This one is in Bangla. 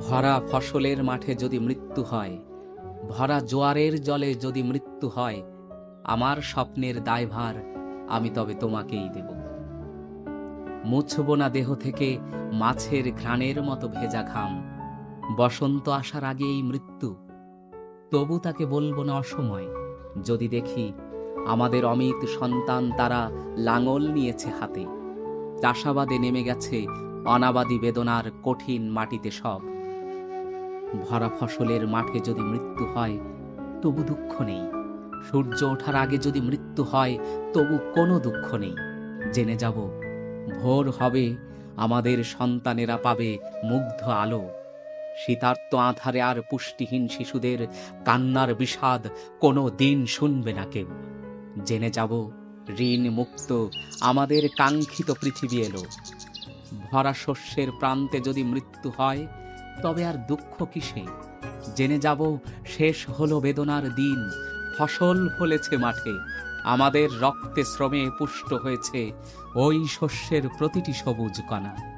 ভরা ফসলের মাঠে যদি মৃত্যু হয়, ভরা জোয়ারের জলে যদি মৃত্যু হয়, আমার স্বপ্নের দায়ভার আমি তবে তোমাকেই দেব। মুছব না দেহ থেকে মাছের ঘ্রাণের মতো ভেজা ঘাম, বসন্ত আসার আগেই মৃত্যু। তবু তাকে বলব না অসময়, যদি দেখি আমাদের অমিত সন্তান তারা লাঙল নিয়েছে হাতে, চাষাবাদে নেমে গেছে অনাবাদী বেদনার কঠিন মাটিতে সব। ভরা ফসলের মাঠে যদি মৃত্যু হয়, তবু দুঃখ নেই। সূর্য ওঠার আগে যদি মৃত্যু হয়, তবু কোনো দুঃখ নেই। জেনে যাব, ভোর হবে, আমাদের সন্তানেরা পাবে মুগ্ধ আলো। শীতার্ত আধারে আর পুষ্টিহীন শিশুদের কান্নার বিষাদ কোনো দিন শুনবে না কেউ। জেনে যাব, ঋণ মুক্ত আমাদের কাঙ্ক্ষিত পৃথিবী এলো। ভরা শস্যের প্রান্তে যদি মৃত্যু হয় তবে আর দুঃখ কিসে? জেনে যাব, শেষ হলো বেদনার দিন। ফসল ফলেছে মাঠে, আমাদের রক্তে শ্রমে পুষ্ট হয়েছে। ওই শস্যের প্রতিটি সবুজ কণা।